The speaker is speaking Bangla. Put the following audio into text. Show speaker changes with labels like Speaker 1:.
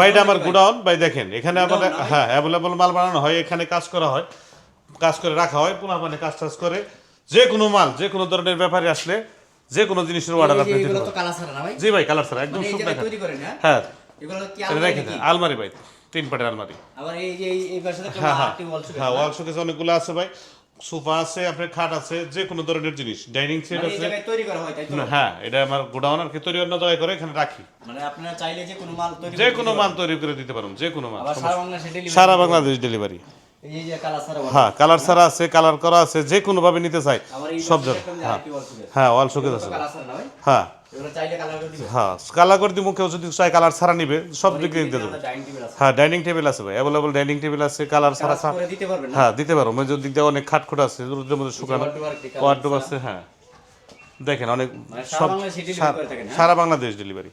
Speaker 1: ভাই এটা আমার গোডাউন ভাই দেখেন এখানে আমাদের হ্যাঁ অ্যাভেলেবল মাল বানানো হয় এখানে কাজ করা হয়। কাজ করে রাখা হয় পুনঃ মানে কাজ টাজ করে। যে কোনো মাল যে কোনো ধরনের ব্যাপারে আসলে যে কোনো জিনিসের অর্ডার আপনি দিতে পারেন
Speaker 2: ছাড়া
Speaker 1: জি ভাই কালার স্যার একদম
Speaker 2: মানে করেন হ্যাঁ
Speaker 1: রেখে দেন আলমারি ভাই তিন পাটের আলমারি।
Speaker 2: আবার এই যে এই- পাশে
Speaker 1: হ্যাঁ হ্যাঁ।
Speaker 2: showcase
Speaker 1: হ্যাঁ ওয়াল শোকেস অনেকগুলো আছে ভাই। সোফা আছে আপনার খাট আছে যে কোনো ধরনের জিনিস। ডাইনিং সেট
Speaker 2: মানে
Speaker 1: আছে।
Speaker 2: তৈরি করা হয় তাই তো?
Speaker 1: হ্যাঁ এটা আমার গোডাউন আর কি তৈরি অন্য জায়গায় করে এখানে রাখি।
Speaker 2: মানে আপনারা চাইলে যে কোনো মাল তৈরি
Speaker 1: যে
Speaker 2: করে
Speaker 1: কোনো
Speaker 2: দিতে
Speaker 1: মাল তৈরি করে দিতে পারুন যে কোনো মাল
Speaker 2: সারা বাংলাদেশ ডেলিভারি
Speaker 1: হ্যাঁ কালার ছাড়া আছে কালার করা আছে যে কোনো ভাবে নিতে চাই সব ধরনের হ্যাঁ। হ্যাঁ ওয়াল শোকেস আছে। হ্যাঁ। হ্যাঁ কালার করে দিব কেউ যদি চাই কালার ছাড়া নিবে সব দিক দিয়ে দিতে দেবো হ্যাঁ ডাইনিং টেবিল আছে ভাই অ্যাভেলেবল ডাইনিং টেবিল আছে কালার ছাড়া হ্যাঁ দিতে পারো। মেজর দিক দিয়ে অনেক খাট খুট আছে রোদের মধ্যে শুকানো। ওয়ার্ডরোব আছে? হ্যাঁ। দেখেন অনেক
Speaker 2: মানে
Speaker 1: সব
Speaker 2: হ্যাঁ?
Speaker 1: সারা বাংলাদেশ ডেলিভারি